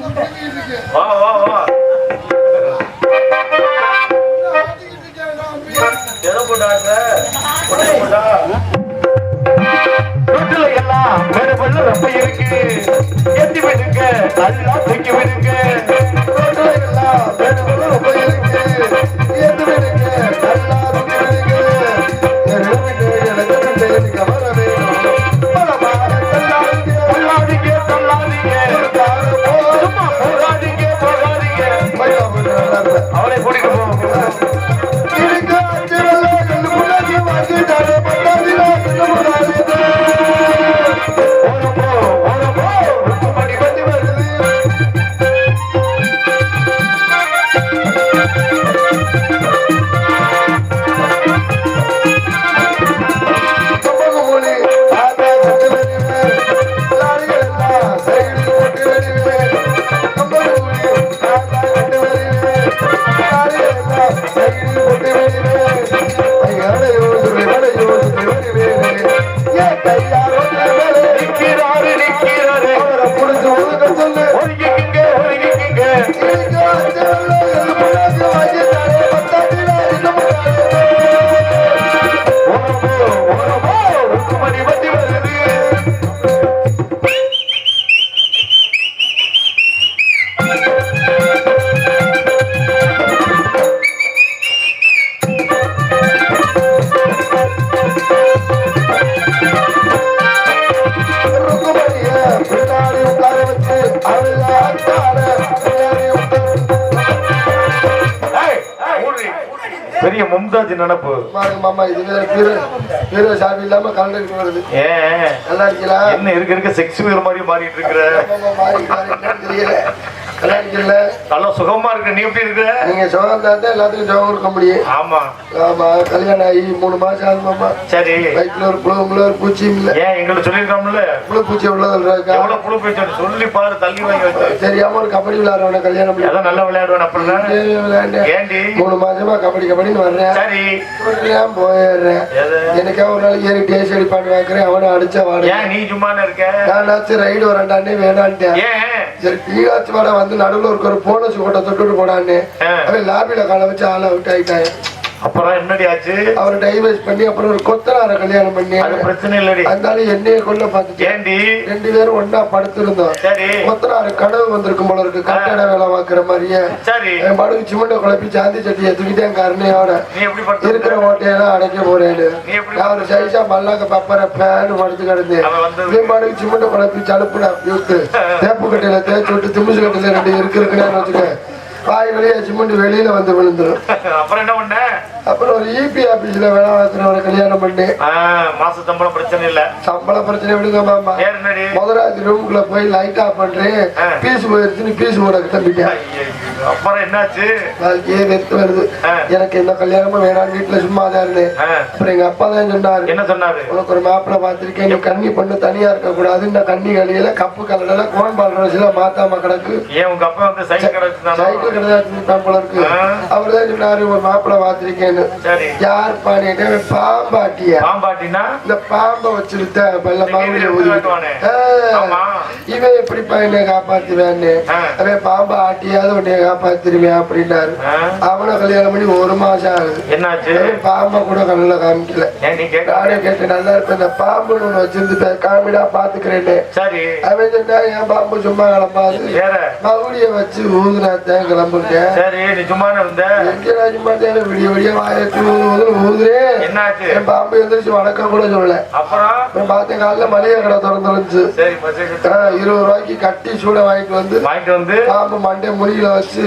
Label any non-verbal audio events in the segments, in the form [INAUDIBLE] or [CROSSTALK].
வா வா வா. எதை போட்டாங்க எல்லாம் வேறு பல்லு ரொம்ப இருக்கு. எத்தி விடுங்க. நல்லா தூக்கி விடுங்க. மும்தாஜ் நினப்பு பாருங்க மாமா இது வேற பீரோ பீரோ சாமி இல்லாம கலந்துட்டு வருது ஏன்? நல்லா இருக்கீங்களா? என்ன இருக்க இருக்க செக்ஸ் வீர் மாதிரி மாறிட்டு இருக்கிற? தெரியல. நல்லா இருக்கீங்கள நல்லா சுகமா இருக்க. நீ எப்படி இருக்கிற? நீங்க சுகம் தான் எல்லாத்துக்கும் சுகம் கொடுக்க முடியும். ஆமா. ஆமா கல்யாணம் ஆகி மூணு மாசம் ஆகுது மாமா சரி. வயிற்றுல ஒரு புழுவும் இல்ல ஒரு பூச்சியும் இல்ல. ஏன் எங்களை சொல்லிருக்கோம்ல புழு பூச்சி உள்ளதில் இருக்கா? எவ்வளவு புழு போயிட்டு சொல்லி பாரு தள்ளி வாங்கி வச்சு. தெரியாம ஒரு கபடி விளையாடுறவன கல்யாணம் பண்ணி அதான் நல்லா விளையாடுவேன் அப்படின்னா. விளையாண்டேன் ஏண்டி? மூணு மாசமா கபடி கபடின்னு வர்றேன். சரி. போயிடுறேன்? எனக்கா ஒரு நாளைக்கு ஏறி டேஸ்ட் அடிப்பான்னு வாங்குறேன் அவனை அடிச்சா வாடு ஏன் நீ சும்மான்னு இருக்க? நானாச்சும் ரைடு வரண்டானே வேணான்ட்டேன். சரி டீகாச்சு வாட வந்து நடுவுல இருக்க ஒரு போனஸ் கோட்டை தொட்டுட்டு போடான்னு. அவன் லாபியில காலை வச்சு ஆளை விட்டு ஆயிட்டாங்க அப்புறம் என்னடி ஆச்சு? அவரை டைவர்ஸ் பண்ணி அப்புறம் ஒரு கொத்தனார கல்யாணம் பண்ணி. அது பிரச்சனை இல்லடி. அதனால என்னைய கொல்ல பார்த்துட்டேன். ஏண்டி ரெண்டு பேரும் ஒண்ணா படுத்திருந்தோம். சரி. கொத்தனாரு கனவு வந்திருக்கும் போல இருக்கு. கட்டட வேலை பார்க்குற மாதிரியே. சரி. என் படுகு சிமெண்ட குழப்பி சாந்தி சட்டியை தூக்கிட்டேன் கருணையோட நீ இருக்கிற ஓட்டையெல்லாம் அடைக்க போறேன்னு. நீ நான் ஒரு சைஸா மல்லாக்க பப்பர பேனு படுத்து கிடந்தேன். இதே படுகு சிமெண்ட குழப்பி சலுப்புடா விட்டு [LAUGHS] தேப்பு கட்டையில தேய்ச்சி விட்டு திமுசு கட்டையில ரெண்டு இருக்கு இருக்குன்னு வச்சுக்க. வாய் வெளியே சிமெண்ட் வெளியில வந்து விழுந்துடும் அப்புறம் என்ன பண்ண? அப்புறம் ஒரு இபி ஆபீஸ்ல வேலை பார்க்குறவரை கல்யாணம் பண்ணி. மாச சம்பளம் பிரச்சனை இல்ல. சம்பள பிரச்சனை விடுங்க மாமா. ரூமுக்குள்ள போய் லைட் ஆஃப் பண்றேன். பீஸ் போயிருச்சுன்னு பீஸ் போட ஐயையோ, அப்புறம் என்னாச்சு? வாழ்க்கையே வெறுத்து வருது. எனக்கு எந்த கல்யாணமும் வேணாம் வீட்டுல சும்மா தான் இருந்தேன் அப்புறம் எங்க அப்பா தான் சொன்னாரு என்ன சொன்னாரு? உனக்கு ஒரு மாப்பிள்ளை பார்த்திருக்கேன் நீ கண்ணி பண்ணு தனியா இருக்க கூடாது. இந்த கண்ணி கழியில கப்பு கலர்ல கோன்பால் ரோஸ்ல மாத்தாம கிடக்கு. ஏன் உங்க அப்பா வந்து சைக்கிள் கிடைச்சுதானோ சைக்கிள் கிடையாது போல இருக்கு. அவர் தான் சொன்னாரு ஒரு மாப்பிள்ளை பார்த்திருக்கேன்னு சரி. யார் பாண்டிய பாம்பாட்டியா? பாம்பாட்டினா? இந்த பாம்பை பல்ல ஊதி. ஆமா. இவன் எப்படி பையனை காப்பாத்துவேன்னு. அவன் பாம்பை ஆட்டியாவது உன்னைய காப்பாத்திருவேன் அப்படின்னாரு. அவனை கல்யாணம் பண்ணி ஒரு மாசம் ஆகுது. என்னாச்சு? பாம்பை கூட கண்ணுல காமிக்கல. நானே கேட்டு நல்லா இருப்பேன் இந்த பாம்பு ஒண்ணு வச்சிருந்து காமிடா பாத்துக்கிறேன்னு. சரி. அவன் சொன்னா என் பாம்பு சும்மா கிளம்பாது மகுடிய வச்சு ஊதுனா தான் கிளம்புங்க சரி நீ சும்மா இருந்த? எங்க நான் சும்மா தேவை விடிய விடிய வாயத்து ஊது ஊது ஊதுறேன் என்னாச்சு? என் பாம்பு எந்திரிச்சு வணக்கம் கூட சொல்லல. அப்புறம்? பார்த்தேன் காலைல மளிகை கடை திறந்து இருந்துச்சு சரி பசி ஆ, இருபது ரூபாய்க்கு கட்டி சூட வாங்கிட்டு வந்து வாங்கிட்டு வந்து? பாம்பு மண்டே முடியில வச்சு.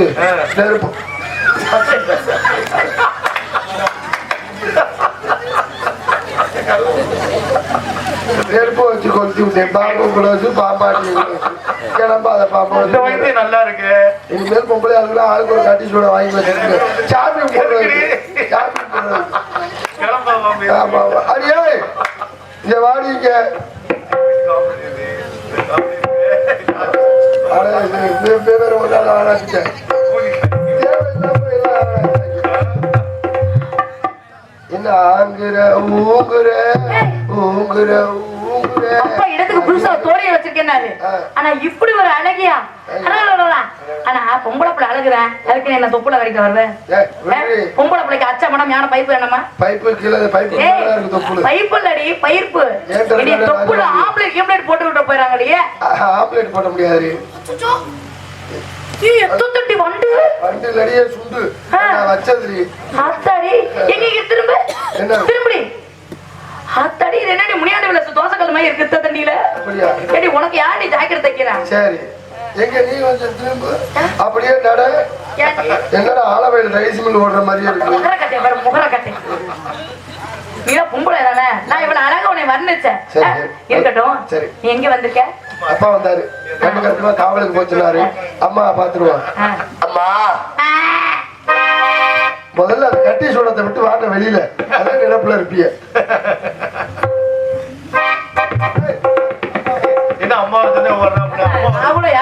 நெருப்பு. நெருப்பு வச்சு கொளுத்தி விட்டேன். பாம்பு கூட வச்சு பாம்பாட்டி கிளம்பாத பாம்பு இந்த வயசு நல்லா இருக்கு. இனிமேல் பொம்பளை ஆளுங்களா ஆளுக்கு ஒரு கட்டி சூட வாங்கி வச்சிருக்கு சாமி போடுறது சாமி போடுறது. ஆமா ஆமா. அடியே இங்க வாடிங்க என்ன ஆங்குற ஊங்குற ஊங்குற ஊங்குற. இடத்துக்கு புதுசா தோழிய வச்சிருக்கேன்னாரு ஆ. ஆனா இப்படி ஒரு அழகியா? அழகா ஆனா பொம்பளை பிள்ளை அழகுறேன் அதுக்கு என்ன தொப்புல கடிக்க வருவேன். பொம்பளை பிள்ளைக்கு அச்சா மடம் யான பைப்பு என்னமா பைப்பு கீழே பைப்பு பைப்பு இல்லடி மேல தொப்புல ஆம்பளை கேம்ப்ளேட் போட்டு விட்டு ஆம்லேட் போட முடியாது எத்துட்டி வண்டு வண்டு. லடியே சுண்டு. ஆ. நான் வச்சதுரி ஆத்தாடி எங்க இங்க திரும்ப? திரும்படி. ஆத்தாடி இது என்னடி முனியாண்டி விலை தோசைக்கல் மாதிரி இருக்கு தண்ணியில? ஏடி உனக்கு யாடி ஜாக்கெட் தைக்கிறான் சரி. எங்க நீ கொஞ்சம் திரும்ப. அப்படியே நட? என்னடா ஆலவையில் ரைஸ் மில் ஓடுற மாதிரியே இருக்கு? முகர கட்டை பாரு முகர கட்டை நீதான் பொம்பளை தானே? நான் இவ்வளவு அழகா உன்னை வர்ணிச்சேன். இருக்கட்டும். எங்க வந்திருக்க? அப்பா வந்தாரு. கண்ணு கருத்துமா காவலுக்கு போச்சுனாரு அம்மா பாத்துருவான். அம்மா. முதல்ல அந்த கட்டி சூடத்தை விட்டு வாங்க வெளியில. அதான் நினைப்புல இருப்பிய. என்ன அம்மா வந்து ஓடுறாப்புல? அம்மா அவளும்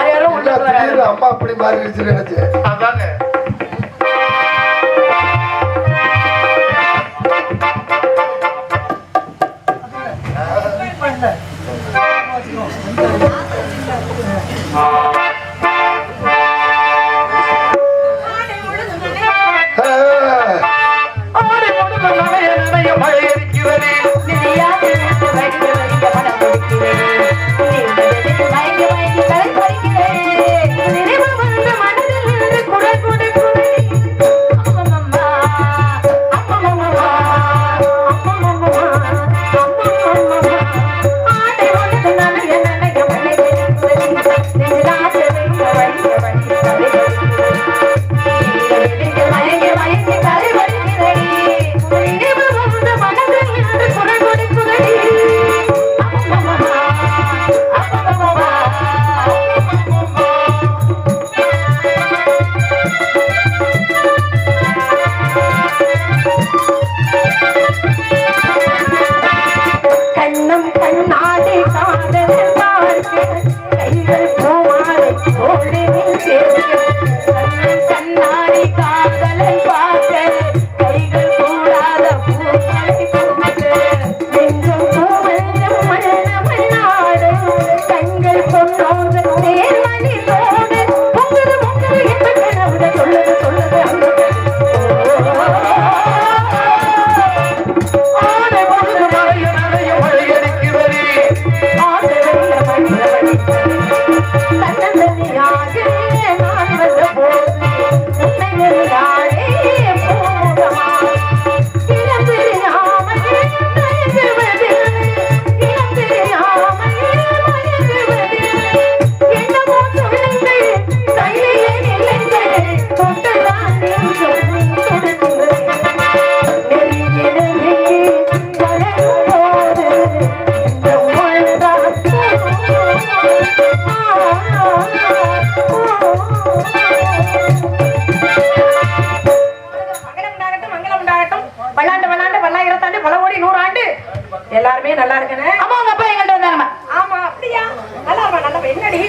எல்லாருமே நல்லா இருக்கணும் ஆமா உங்க அப்பா எங்கிட்ட வந்தாங்கம்மா ஆமா அப்படியா? நல்லா இருப்பா நல்லா. என்னடி?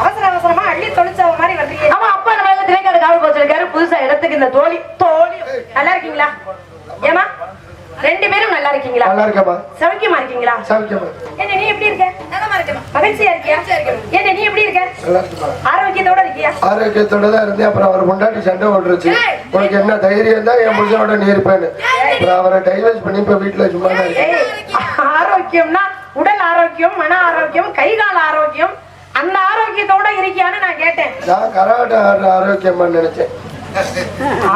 அவசர அவசரமா அள்ளி தொழிச்சவ மாதிரி வர்றீங்க ஆமா அப்பா நம்ம எல்லாம் திரைக்காடு காவல் போச்சிருக்காரு புதுசா இடத்துக்கு இந்த தோழி தோழி. நல்லா இருக்கீங்களா? ஏமா ரெண்டு பேரும் நல்லா இருக்கீங்களா? நல்லா இருக்கேம்மா. சௌக்கியமா இருக்கீங்களா? சாமிக்கம்மா என்ன நீ எப்படி இருக்க? நலமா இருக்க மகிழ்ச்சியா இருக்கியா? என்ன நீ எப்படி இருக்க? ஆரோக்கியத்தோட இருக்கியா? ஆரோக்கியத்தோட தான் இருந்தேன். அப்புறம் அவர் முன்னாடி சண்டை ஓடுருச்சு உனக்கு என்ன தைரியம் தான் என் புருஷனோட நீ இருப்பேன்னு. அப்புறம் அவரை டைவர்ஸ் பண்ணி இப்ப வீட்டுல சும்மா தான் ஆரோக்கியம்னா உடல் ஆரோக்கியம் மன ஆரோக்கியம் கை கால் ஆரோக்கியம். அந்த ஆரோக்கியத்தோட இருக்கியான்னு நான் கேட்டேன். நான் கராட்டே ஆடுற ஆரோக்கியமா நினைச்சேன்.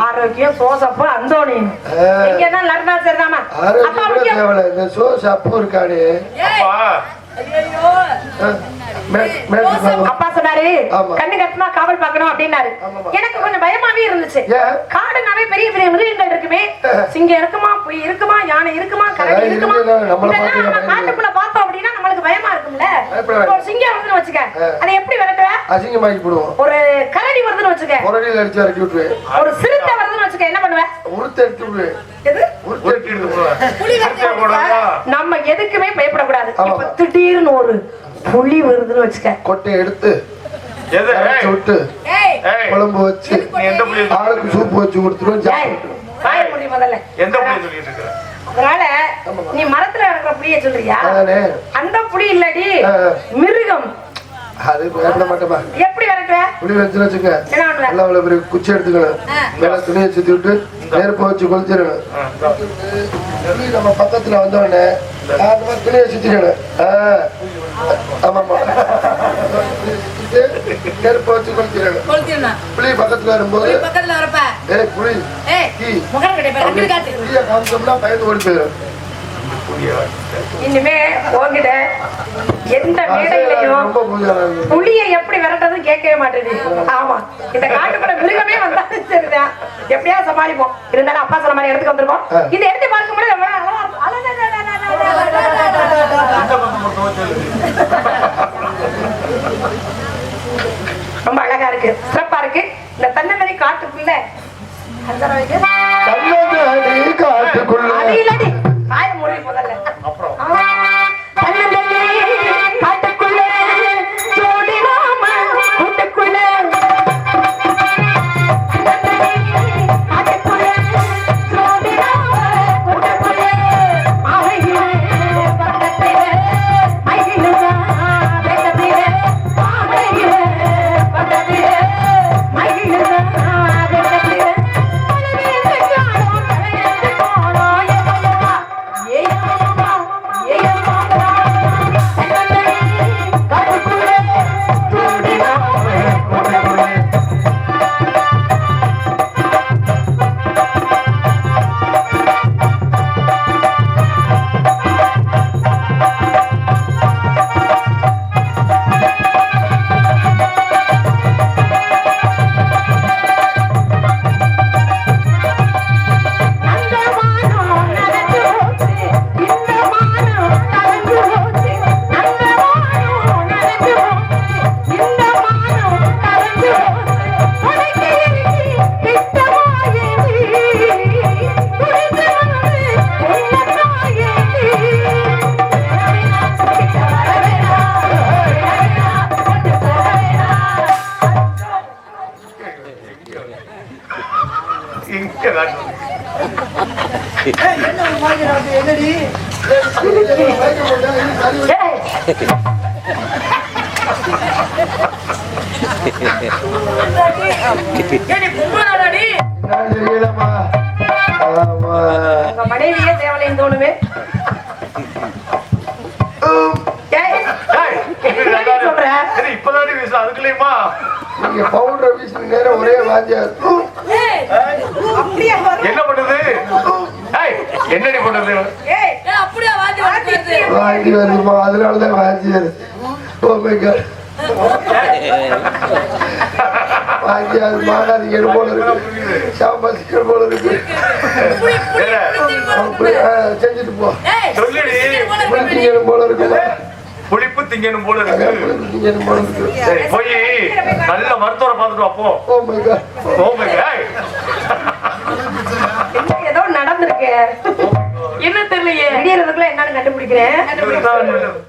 ஆரோக்கியம் சோசப்பு அந்தோணி. ஆ. இங்க தான் லர்னா சரிதாமா ஆரோக்கியம் தேவையில்ல. இந்த சோ சப்பு இருக்கானே அப்பா சொன்னாரு. கண்ணு காவல் அப்படின்னாரு. எனக்கு கொஞ்சம் பயமாவே இருந்துச்சு? காடுனாவே பெரிய பெரிய மிருகங்கள் இருக்குமே. [LAUGHS] சிங்கம் இருக்குமா புலி இருக்குமா யானை இருக்குமா கரடி இதெல்லாம். காட்டுக்குள்ள பார்த்தோம் அப்படின்னா நம்மளுக்கு பயமா இருக்கும்ல. பயப்பட. ஒரு சிங்கம் வருதுன்னு வச்சுக்க. அதை எப்படி விரட்டுவ? அசிங்கமாக்கி போடுவோம். ஒரு கரடி வருதுன்னு வச்சுக்க. புரடியில் அடிச்சு இறக்கி விட்டுருவேன். ஒரு சிறுத்தை வருதுன்னு வச்சுக்க என்ன பண்ணுவ? உருத்து எடுத்து விடுவேன் எது? உருத்து எடுத்து விடுவேன் நம்ம எதுக்குமே ஆமா. இப்ப திடீர்னு ஒரு புலி வருதுன்னு வச்சுக்க. கொட்டையை எடுத்து விட்டு குழம்பு வச்சு ஆளுக்கு சூப்பு வச்சு கொடுத்துருவோம் முதல்ல. எந்த அதனால நீ மரத்துல இருக்கிற புளிய சொல்றியா? அந்த புளி இல்லடி. மிருகம். அது வேண்ட மாட்டேமா எப்படி விரட்டுவ நல்லா அவ்வளவு பெரிய குச்சி எடுத்துக்கணும் மேல துணியை சுத்தி விட்டு நெருப்ப வச்சு கொளுத்திடணும். புளி நம்ம பக்கத்துல வந்தோடனே அந்த மாதிரி துணியை சுத்திடணும் ஆமாமா நெருப்ப வச்சு கொளுத்திடணும். புளி பக்கத்துல வரும்போது ஏய் புளி. புளிய காமிச்சோம்னா பயந்து ஓடி போயிடும். இனிமே உன்கிட்ட எந்த மேடையிலையும் புளிய எப்படி விரட்டுறதுன்னு கேட்கவே மாட்டேது ஆமா இந்த காட்டுக்குள்ள மிருகமே வந்தாலும் சரிதான் எப்படியா சமாளிப்போம் இருந்தாலும் அப்பா சொன்ன மாதிரி இடத்துக்கு வந்திருக்கோம். இந்த இடத்தை பார்க்கும் போது ரொம்ப. ரொம்ப அழகா இருக்கு சிறப்பா இருக்கு இந்த தன்னந்தனி காட்டுக்குள்ள என்னடி? மனைவியே தேவலைன்னு தோணுமே. இப்பதானே வீசு, அதுக்குள்ளேயுமா? நீங்க பவுடர் வீசின நேரம் ஒரே வாந்தியா. என்ன பண்ணுது? என்னடி வருது. வாந்தி வருதுமா அதனாலதான் வாந்தி வருது. ஓ மை காட் வாந்தி அது மாடாது எடு போல இருக்கு. சாம்பார் சிக்கன் போல இருக்கு. செஞ்சுட்டு போ. போல புளி இருக்கு. திங்கணும் போல இருக்குமா புளிப்பு திங்கணும் போல இருக்கு. புளி திங்கணும் போல இருக்கு. சரி போய். நல்ல மருத்துவரை பார்த்துட்டு அப்போ ஓ மை காட் என்ன தெரியலையே? விடியறதுக்குள்ள என்னன்னு கண்டுபிடிக்கிறேன்.